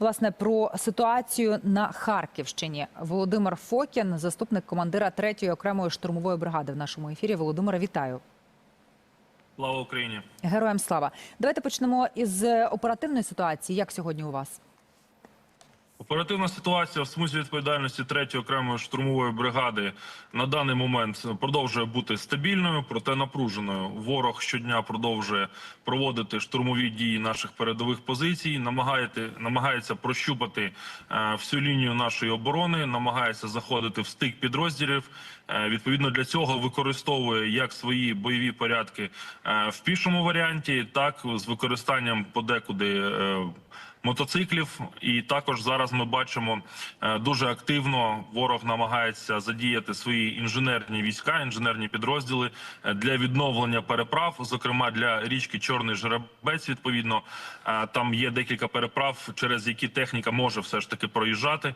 власне про ситуацію на Харківщині. Володимир Фокін, заступник командира 3-ї окремої штурмової бригади в нашому ефірі. Володимира, вітаю. Слава Україні! Героям слава. Давайте почнемо із оперативної ситуації. Як сьогодні у вас? Оперативна ситуація в смузі відповідальності 3-ї окремої штурмової бригади на даний момент продовжує бути стабільною, проте напруженою. Ворог щодня продовжує проводити штурмові дії наших передових позицій, намагається, прощупати е, всю лінію нашої оборони, намагається заходити в стик підрозділів. Е, Відповідно для цього використовує як свої бойові порядки е, в пішому варіанті, так з використанням подекуди. Мотоциклів. І також зараз ми бачимо е, дуже активно ворог намагається задіяти свої інженерні війська, інженерні підрозділи е, для відновлення переправ, зокрема для річки Чорний Жеребець. Відповідно, Е, там є декілька переправ, через які техніка може все ж таки проїжджати.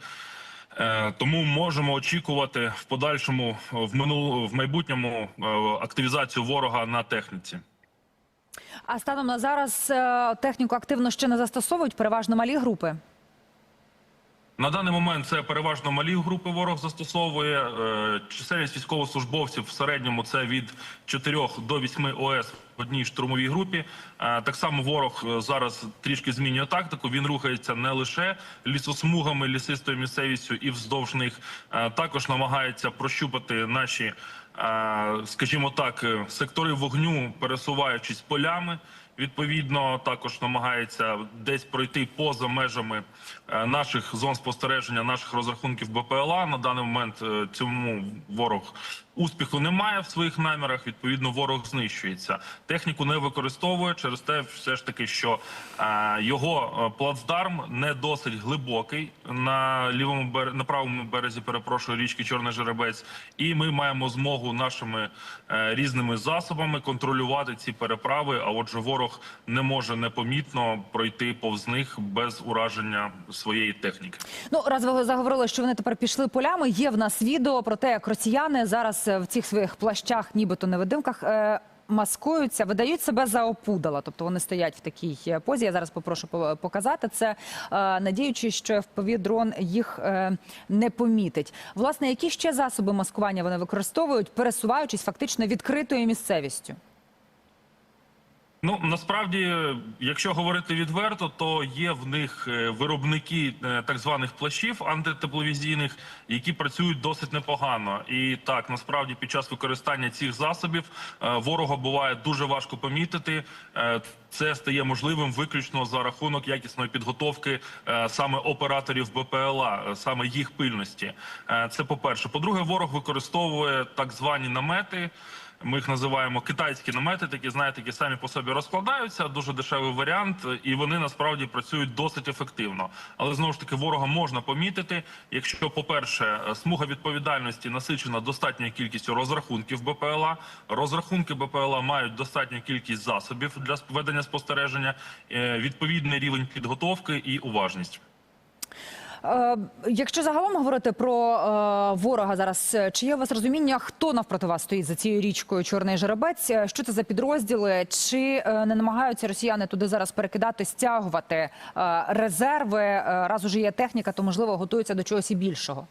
Тому можемо очікувати в подальшому в минул в майбутньому активізацію ворога на техніці. А станом на зараз е, техніку активно ще не застосовують, переважно малі групи. На даний момент це переважно малі групи ворог застосовує. Е, Чисельність військовослужбовців в середньому це від 4 до 8 ОС в одній штурмовій групі. Е, Так само ворог зараз трішки змінює тактику. Він рухається не лише лісосмугами, лісистою місцевістю і вздовж них. Також намагається прощупати наші, скажімо так, е, сектори вогню, пересуваючись полями. Відповідно, також намагається десь пройти поза межами е, наших зон спостереження, наших розрахунків БПЛА. На даний момент е, цьому ворог успіху немає в своїх намірах. Відповідно, ворог знищується. Техніку не використовує через те, все ж таки, що е, його е, плацдарм не досить глибокий на лівому бер... на правому березі. Перепрошую річки Чорний Жеребець, і ми маємо змогу нашими е, різними засобами контролювати ці переправи. А отже, ворог не може непомітно пройти повз них без ураження своєї техніки. Ну, раз ви заговорили, що вони тепер пішли полями. Є в нас відео про те, як росіяни зараз е, в цих своїх плащах, нібито невидимках. Е Маскуються, видають себе за опудала, тобто вони стоять в такій е, позі. Я зараз попрошу по- показати це, надіючи, що fpv дрон їх не помітить. Власне, які ще засоби маскування вони використовують, пересуваючись фактично відкритою місцевістю? Ну насправді, якщо говорити відверто, то є в них е, виробники е, так званих плащів антитепловізійних, які працюють досить непогано. І так насправді під час використання цих засобів е, ворога буває дуже важко помітити. Це стає можливим виключно за рахунок якісної підготовки саме операторів БПЛА, саме їх пильності. Це по перше. По-друге, ворог використовує так звані намети. Ми їх називаємо китайські намети, такі знаєте, які самі по собі розкладаються. Дуже дешевий варіант, і вони насправді працюють досить ефективно. Але знову ж таки ворога можна помітити, якщо, по-перше, смуга відповідальності насичена достатньою кількістю розрахунків БПЛА. Розрахунки БПЛА мають достатню кількість засобів для ведення спостереження, е, відповідний рівень підготовки і уважність. Е, Якщо загалом говорити про е, ворога зараз, чи є у вас розуміння, хто навпроти вас стоїть за цією річкою Чорний Жеребець? Е, Що це за підрозділи? Чи не намагаються росіяни туди зараз перекидати, стягувати резерви? Раз уже є техніка, то можливо готуються до чогось і більшого.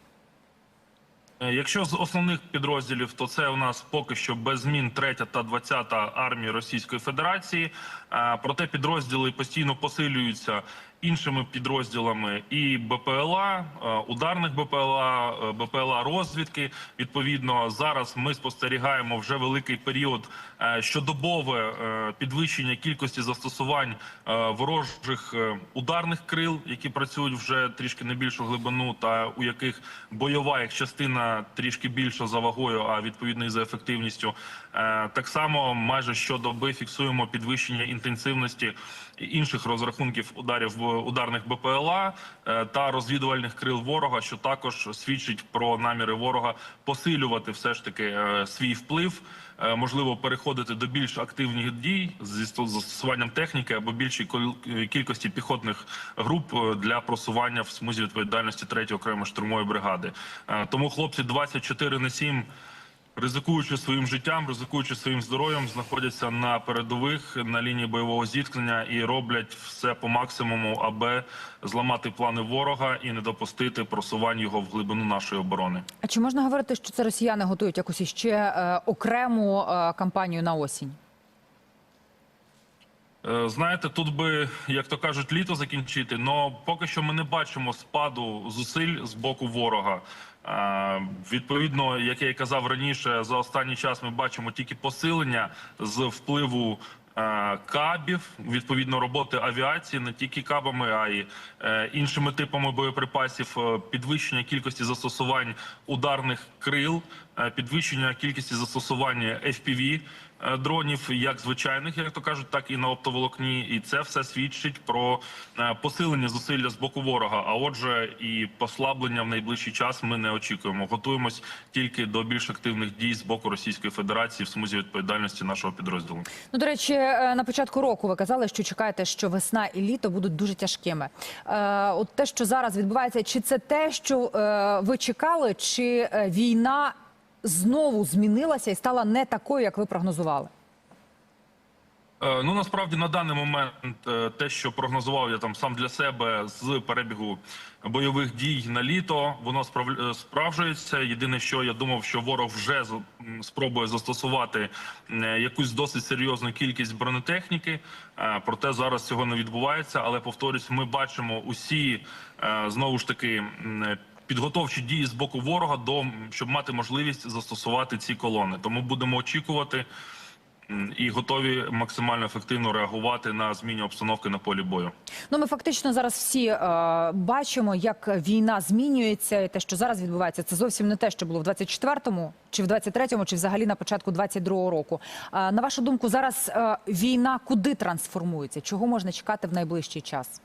Е, Якщо з основних підрозділів, то це у нас поки що без змін 3 та 20 армії Російської Федерації. Е, Проте підрозділи постійно посилюються іншими підрозділами і БПЛА, е, ударних БПЛА, БПЛА розвідки. Відповідно, зараз ми спостерігаємо вже великий період щодобове підвищення кількості застосувань ворожих ударних крил, які працюють вже трішки не більшу глибину, та у яких бойова їх частина трішки більша за вагою, а відповідно і за ефективністю. Е, Так само майже щодоби фіксуємо підвищення інтенсивності інших розрахунків ударів ударних БПЛА е, та розвідувальних крил ворога, що також свідчить про наміри ворога посилювати все ж таки е, свій вплив. Можливо, переходити до більш активних дій зі сто- застосуванням техніки або більшій кількості піхотних груп для просування в смузі відповідальності 3 окремої штурмової бригади. Тому хлопці 24 на 7 ризикуючи своїм життям, ризикуючи своїм здоров'ям, знаходяться на передових на лінії бойового зіткнення і роблять все по максимуму, аби зламати плани ворога і не допустити просувань його в глибину нашої оборони. А чи можна говорити, що це росіяни готують якусь іще е, окрему е, кампанію на осінь? Е, Знаєте, тут би, як то кажуть, літо закінчити, але поки що ми не бачимо спаду зусиль з боку ворога. Відповідно, як я і казав раніше, за останній час ми бачимо тільки посилення з впливу е, кабів, відповідно роботи авіації, не тільки кабами, а й е, іншими типами боєприпасів, е, підвищення кількості застосувань ударних крил, підвищення кількості застосування FPV, е, дронів, як звичайних, як то кажуть, так і на оптоволокні. І це все свідчить про е, посилення зусилля з боку ворога. А отже, і послаблення в найближчий час ми не очікуємо. Готуємось тільки до більш активних дій з боку Російської Федерації в смузі відповідальності нашого підрозділу. Ну, до речі, е, на початку року ви казали, що чекаєте, що весна і літо будуть дуже тяжкими. Е, от те, що зараз відбувається, чи це те, що е, ви чекали, чи е, війна знову змінилася і стала не такою, як ви прогнозували? Е, Ну насправді на даний момент е, те, що прогнозував я там сам для себе з перебігу бойових дій на літо, воно справ- е, справджується. Єдине, що я думав, що ворог вже з- спробує застосувати якусь досить серйозну кількість бронетехніки. Проте зараз цього не відбувається. Але повторюсь, ми бачимо усі знову ж таки. Підготовчі дії з боку ворога до щоб мати можливість застосувати ці колони. Тому будемо очікувати і готові максимально ефективно реагувати на зміні обстановки на полі бою. Ну, ми фактично зараз всі е, бачимо, як війна змінюється, і те, що зараз відбувається, це зовсім не те, що було в 24-му, чи в 23-му, чи взагалі на початку 22-го року. Е, на вашу думку, зараз е, війна куди трансформується? Чого можна чекати в найближчий час?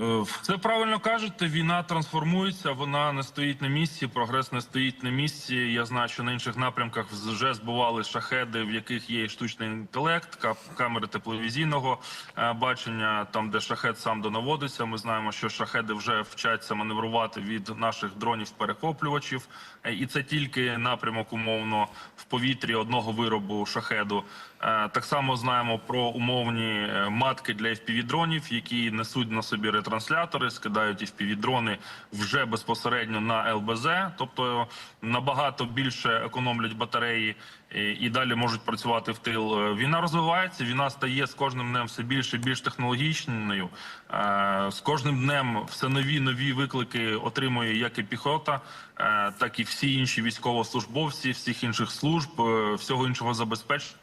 Е, Це правильно кажете. Війна трансформується, вона не стоїть на місці. Прогрес не стоїть на місці. Я знаю, що на інших напрямках вже збували шахеди, в яких є штучний інтелект, камери тепловізійного е, бачення, там де шахет сам донаводиться. Ми знаємо, що шахеди вже вчаться маневрувати від наших дронів перехоплювачів, Е, і це тільки напрямок умовно в повітрі одного виробу шахеду. Е, Так само знаємо про умовні е, матки для FPV-дронів, які несуть на собі ретранслятори, скидають FPV-дрони вже безпосередньо на ЛБЗ, тобто набагато більше економлять батареї і- і далі можуть працювати в тил. Е, Війна розвивається, війна стає з кожним днем все більше і більш технологічною. Е, З кожним днем все нові нові виклики отримує як і піхота, е, так і всі інші військовослужбовці, всіх інших служб, е, всього іншого забезпечення.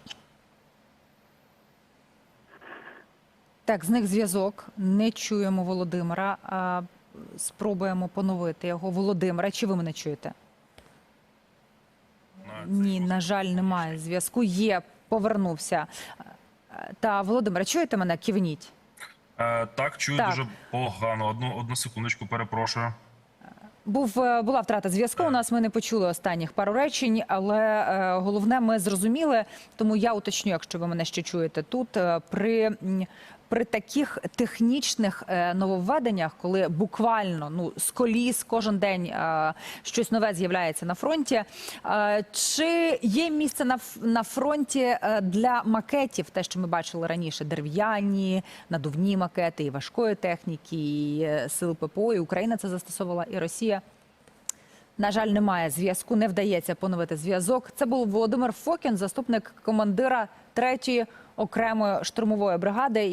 Так, з них зв'язок. Не чуємо Володимира. А спробуємо поновити його. Володимира, чи ви мене чуєте? Ні, на жаль, немає зв'язку. Є, повернувся. Та Володимира, чуєте мене? Кивніть. Е, так, чую Так. дуже погано. Одну одну секундочку, перепрошую. Був е, була втрата зв'язку. У нас ми не почули останніх пару речень, але е, головне ми зрозуміли. Тому я уточню, якщо ви мене ще чуєте тут. е, при при таких технічних е, нововведеннях, коли буквально ну з коліс кожен день е, щось нове з'являється на фронті. е, чи є місце на на фронті для макетів? Те, що ми бачили раніше, дерев'яні, надувні макети і важкої техніки, і сил ППО, і Україна це застосовувала, і Росія. На жаль, немає зв'язку, не вдається поновити зв'язок. Це був Володимир Фокін, заступник командира третьої окремої штурмової бригади.